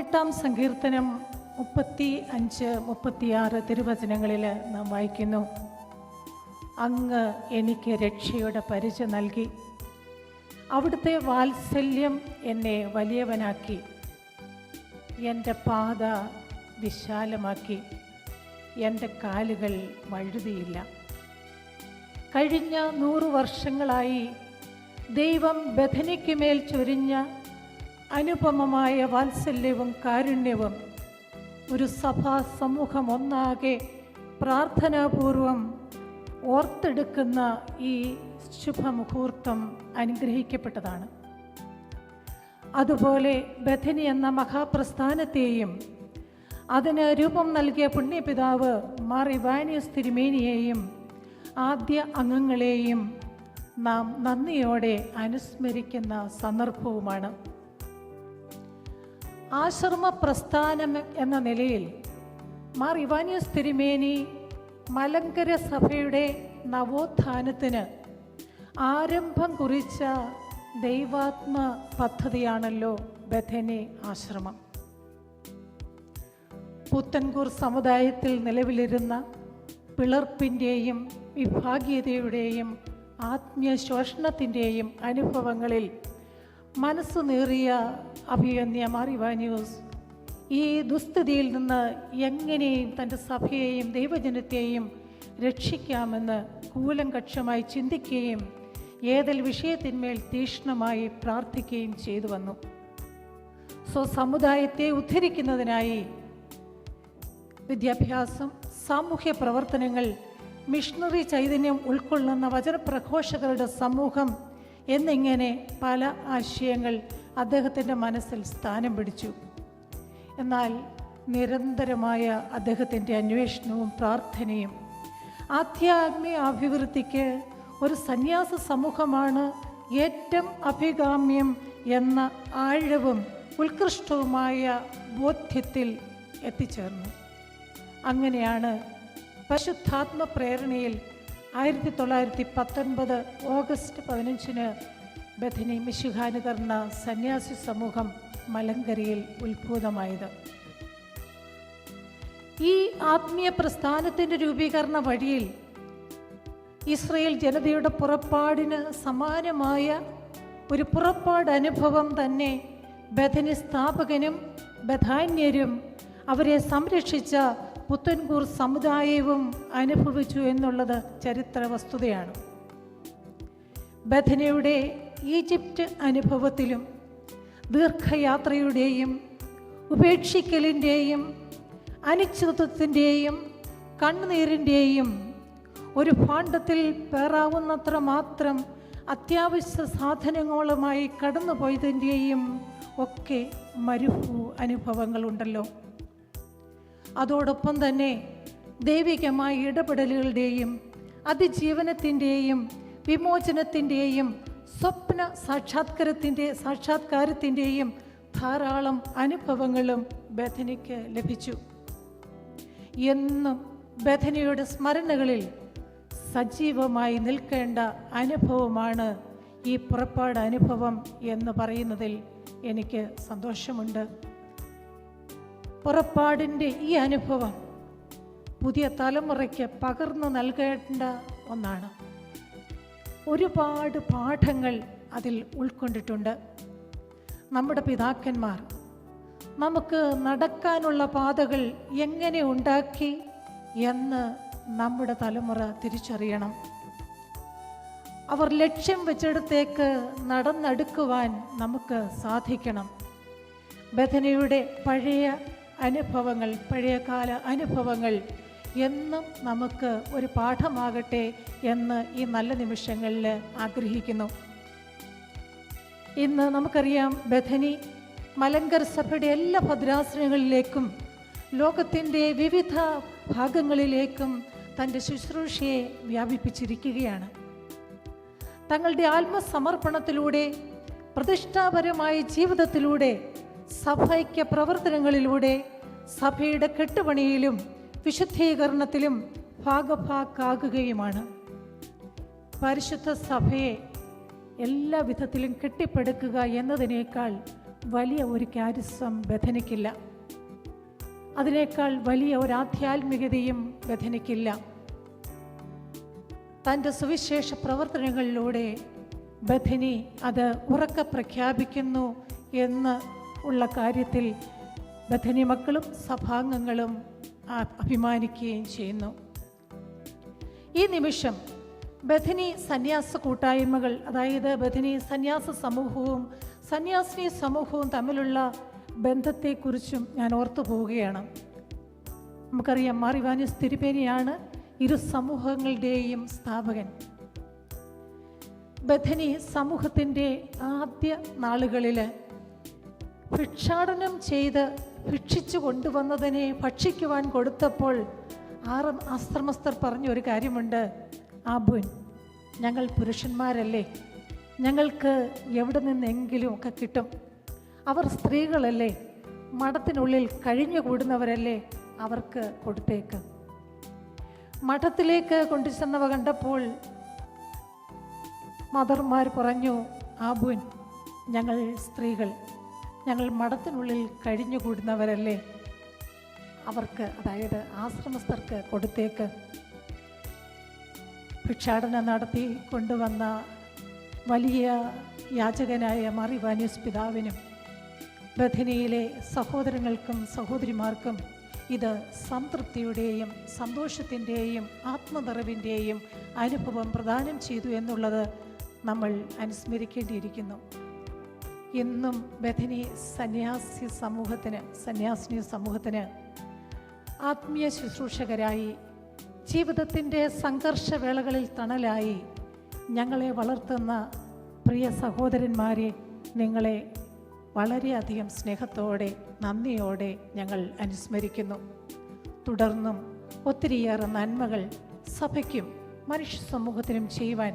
പതിനെട്ടാം സങ്കീർത്തനം മുപ്പത്തി അഞ്ച് മുപ്പത്തിയാറ് തിരുവചനങ്ങളിൽ നാം വായിക്കുന്നു. അങ്ങ് എനിക്ക് രക്ഷയുടെ പരിച നൽകി. അവിടുത്തെ വാത്സല്യം എന്നെ വലിയവനാക്കി. എന്റെ പാത വിശാലമാക്കി. എന്റെ കാലുകൾ വഴുതിയില്ല. കഴിഞ്ഞ നൂറു വർഷങ്ങളായി ദൈവം ബഥനിക്ക് മേൽ ചൊരിഞ്ഞ അനുപമമായ വാത്സല്യവും കാരുണ്യവും ഒരു സഭാ സമൂഹം ഒന്നാകെ പ്രാർത്ഥനാപൂർവം ഓർത്തെടുക്കുന്ന ഈ ശുഭമുഹൂർത്തം അനുഗ്രഹിക്കപ്പെട്ടതാണ്. അതുപോലെ ബഥനി എന്ന മഹാപ്രസ്ഥാനത്തെയും അതിന് രൂപം നൽകിയ പുണ്യപിതാവ് മാർ ഇവാനിയസ് തിരുമേനിയെയും ആദ്യ അംഗങ്ങളെയും നാം നന്ദിയോടെ അനുസ്മരിക്കുന്ന സന്ദർഭവുമാണ്. ആശ്രമ പ്രസ്ഥാനം എന്ന നിലയിൽ മാർ ഇവാനിയസ് തിരുമേനി മലങ്കര സഭയുടെ നവോത്ഥാനത്തിന് ആരംഭം കുറിച്ച ദൈവാത്മ പദ്ധതിയാണല്ലോ ബഥനി ആശ്രമം. പുത്തൻകൂർ സമുദായത്തിൽ നിലവിലിരുന്ന പിളർപ്പിന്റെയും വിഭാഗീയതയുടെയും ആത്മീയ ശോഷണത്തിന്റെയും അനുഭവങ്ങളിൽ മനസ്സ് നേറിയ അഭിയന്യ മാറിവാന്യൂസ് ഈ ദുസ്ഥിതിയിൽ നിന്ന് എങ്ങനെയും തന്റെ സഭയെയും ദൈവജനത്തെയും രക്ഷിക്കാമെന്ന് കൂലങ്കക്ഷമായി ചിന്തിക്കുകയും ഏതൽ വിഷയത്തിന്മേൽ തീക്ഷ്ണമായി പ്രാർത്ഥിക്കുകയും ചെയ്തു വന്നു. സോ സമുദായത്തെ ഉദ്ധരിക്കുന്നതിനായി വിദ്യാഭ്യാസം സാമൂഹ്യ പ്രവർത്തനങ്ങൾ മിഷണറി ചൈതന്യം ഉൾക്കൊള്ളുന്ന വചനപ്രഘോഷകരുടെ സമൂഹം എന്നിങ്ങനെ പല ആശയങ്ങൾ അദ്ദേഹത്തിന്റെ മനസ്സിൽ സ്ഥാനം പിടിച്ചു. എന്നാൽ നിരന്തരമായ അദ്ദേഹത്തിന്റെ അന്വേഷണവും പ്രാർത്ഥനയും ആധ്യാത്മിക അഭിവൃദ്ധിക്ക് ഒരു സന്യാസ സമൂഹമാണ് ഏറ്റവും അഭികാമ്യം എന്ന ആഴവും ഉത്കൃഷ്ടവുമായ ബോധ്യത്തിൽ എത്തിച്ചേർന്നു. അങ്ങനെയാണ് പരിശുദ്ധാത്മ പ്രേരണയിൽ ആയിരത്തി തൊള്ളായിരത്തി പത്തൊൻപത് ഓഗസ്റ്റ് പതിനഞ്ചിന് ബഥിനി മിശുഹാനുകർണ സന്യാസി സമൂഹം മലങ്കരയിൽ ഉത്ഭൂതമായത്. ഈ ആത്മീയ പ്രസ്ഥാനത്തിന്റെ രൂപീകരണ വഴിയിൽ ഇസ്രയേൽ ജനതയുടെ പുറപ്പാടിന് സമാനമായ ഒരു പുറപ്പാട് അനുഭവം തന്നെ ബഥനി സ്ഥാപകനും ബഥാന്യരും അവരെ സംരക്ഷിച്ച പുത്തൻകൂർ സമുദായവും അനുഭവിച്ചു എന്നുള്ളത് ചരിത്ര വസ്തുതയാണ്. ബഥനയുടെ ഈജിപ്റ്റ് അനുഭവത്തിലും ദീർഘയാത്രയുടെയും ഉപേക്ഷിക്കലിന്റെയും അനിശ്ചിതത്വത്തിന്റെയും കണ്ണുനീരിന്റെയും ഒരു ഭാണ്ഡത്തിൽ പേറാവുന്നത്ര മാത്രം അത്യാവശ്യ സാധനങ്ങളുമായി കടന്നുപോയതിന്റെയും ഒക്കെ മരുഭൂ അനുഭവങ്ങളുണ്ടല്ലോ. അതോടൊപ്പം തന്നെ ദൈവികമായ ഇടപെടലുകളുടെയും അതിജീവനത്തിന്റെയും വിമോചനത്തിന്റെയും സ്വപ്ന സാക്ഷാത്കാരത്തിന്റെ സാക്ഷാത്കാരത്തിന്റെയും ധാരാളം അനുഭവങ്ങളും ബഥനിക്ക് ലഭിച്ചു. എന്നും ബഥനിയുടെ സ്മരണകളിൽ സജീവമായി നിൽക്കേണ്ട അനുഭവമാണ് ഈ പുറപ്പാട് അനുഭവം എന്ന് പറയുന്നതിൽ എനിക്ക് സന്തോഷമുണ്ട്. പുറപ്പാടിന്റെ ഈ അനുഭവം പുതിയ തലമുറയ്ക്ക് പകർന്നു നൽകേണ്ട ഒന്നാണ്. ഒരുപാട് പാഠങ്ങൾ അതിൽ ഉൾക്കൊണ്ടിട്ടുണ്ട്. നമ്മുടെ പിതാക്കന്മാർ നമുക്ക് നടക്കാനുള്ള പാതകൾ എങ്ങനെ ഉണ്ടാക്കി എന്ന് നമ്മുടെ തലമുറ തിരിച്ചറിയണം. അവർ ലക്ഷ്യം വെച്ചെടുത്തേക്ക് നടന്നെടുക്കുവാൻ നമുക്ക് സാധിക്കണം. ബഥനയുടെ പഴയ അനുഭവങ്ങൾ പഴയകാല അനുഭവങ്ങൾ എന്നും നമുക്ക് ഒരു പാഠമാകട്ടെ എന്ന് ഈ നല്ല നിമിഷങ്ങളിൽ ആഗ്രഹിക്കുന്നു. ഇന്ന് നമുക്കറിയാം ബഥനി മലങ്കർ സഭയുടെ എല്ലാ ഭദ്രാസനങ്ങളിലേക്കും ലോകത്തിന്റെ വിവിധ ഭാഗങ്ങളിലേക്കും തന്റെ ശുശ്രൂഷയെ വ്യാപിപ്പിച്ചിരിക്കുകയാണ്. തങ്ങളുടെ ആത്മസമർപ്പണത്തിലൂടെ പ്രതിഷ്ഠാപരമായ ജീവിതത്തിലൂടെ സഭയ്ക്ക് പ്രവർത്തനങ്ങളിലൂടെ സഭയുടെ കെട്ടുപണിയിലും വിശുദ്ധീകരണത്തിലും ഭാഗഭാക്കാകുകയുമാണ്. പരിശുദ്ധ സഭയെ എല്ലാ വിധത്തിലും കെട്ടിപ്പടുക്കുക എന്നതിനേക്കാൾ വലിയ ഒരു കാര്യസ്വം ബഥനിക്കില്ല. അതിനേക്കാൾ വലിയ ഒരു ആധ്യാത്മികതയും ബഥനിക്കില്ല. തന്റെ സുവിശേഷ പ്രവർത്തനങ്ങളിലൂടെ ബഥനി അത് ഉറക്ക പ്രഖ്യാപിക്കുന്നു എന്ന് ഉള്ള കാര്യത്തിൽ ബഥനി മക്കളും സഭാംഗങ്ങളും അഭിമാനിക്കുകയും ചെയ്യുന്നു. ഈ നിമിഷം ബഥനി സന്യാസ കൂട്ടായ്മകൾ അതായത് ബഥനി സന്യാസ സമൂഹവും സന്യാസിനി സമൂഹവും തമ്മിലുള്ള ബന്ധത്തെക്കുറിച്ചും ഞാൻ ഓർത്തു പോവുകയാണ്. നമുക്കറിയാം മാറിവാനിസ് തിരുപേനിയാണ് ഇരു സമൂഹങ്ങളുടെയും സ്ഥാപകൻ. ബഥനി സമൂഹത്തിന്റെ ആദ്യ നാളുകളിൽ ഭിക്ഷാടനം ചെയ്ത് ഭിക്ഷിച്ചു കൊണ്ടുവന്നതിനെ ഭക്ഷിക്കുവാൻ കൊടുത്തപ്പോൾ ആറ് ആശ്രമസ്ഥർ പറഞ്ഞ ഒരു കാര്യമുണ്ട്. ആബുൻ ഞങ്ങൾ പുരുഷന്മാരല്ലേ? ഞങ്ങൾക്ക് എവിടെ നിന്നെങ്കിലും ഒക്കെ കിട്ടും. അവർ സ്ത്രീകളല്ലേ? മഠത്തിനുള്ളിൽ കഴിഞ്ഞുകൂടുന്നവരല്ലേ അവർക്ക് കൊടുത്തേക്ക്. മഠത്തിലേക്ക് കൊണ്ടുചെന്നവ കണ്ടപ്പോൾ മദർമാർ പറഞ്ഞു ആബുൻ ഞങ്ങൾ സ്ത്രീകൾ. ഞങ്ങൾ മഠത്തിനുള്ളിൽ കഴിഞ്ഞുകൂടുന്നവരല്ലേ? അവർക്ക് അതായത് ആശ്രമസ്ഥർക്ക് കൊടുത്തേക്ക്. ഭിക്ഷാടനം നടത്തി കൊണ്ടുവന്ന വലിയ യാചകനായ മറിവാനിയസ് പിതാവിനും ബഥനിയിലെ സഹോദരങ്ങൾക്കും സഹോദരിമാർക്കും ഇത് സംതൃപ്തിയുടെയും സന്തോഷത്തിന്റെയും ആത്മനിറവിന്റെയും അനുഭവം പ്രദാനം ചെയ്തു എന്നുള്ളത് നമ്മൾ അനുസ്മരിക്കേണ്ടിയിരിക്കുന്നു. ഇന്നും ബഥനി സന്യാസി സമൂഹത്തിന് സന്യാസിനി സമൂഹത്തിന് ആത്മീയ ശുശ്രൂഷകരായി ജീവിതത്തിന്റെ സംഘർഷവേളകളിൽ തണലായി ഞങ്ങളെ വളർത്തുന്ന പ്രിയ സഹോദരന്മാരെ നിങ്ങളെ വളരെയധികം സ്നേഹത്തോടെ നന്ദിയോടെ ഞങ്ങൾ അനുസ്മരിക്കുന്നു. തുടർന്നും ഒത്തിരിയേറെ നന്മകൾ സഭയ്ക്കും മനുഷ്യ സമൂഹത്തിനും ചെയ്യുവാൻ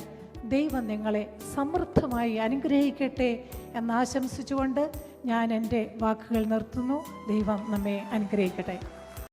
ദൈവം നിങ്ങളെ സമൃദ്ധമായി അനുഗ്രഹിക്കട്ടെ എന്നാശംസിച്ചുകൊണ്ട് ഞാൻ എന്റെ വാക്കുകൾ നിർത്തുന്നു. ദൈവം നമ്മെ അനുഗ്രഹിക്കട്ടെ.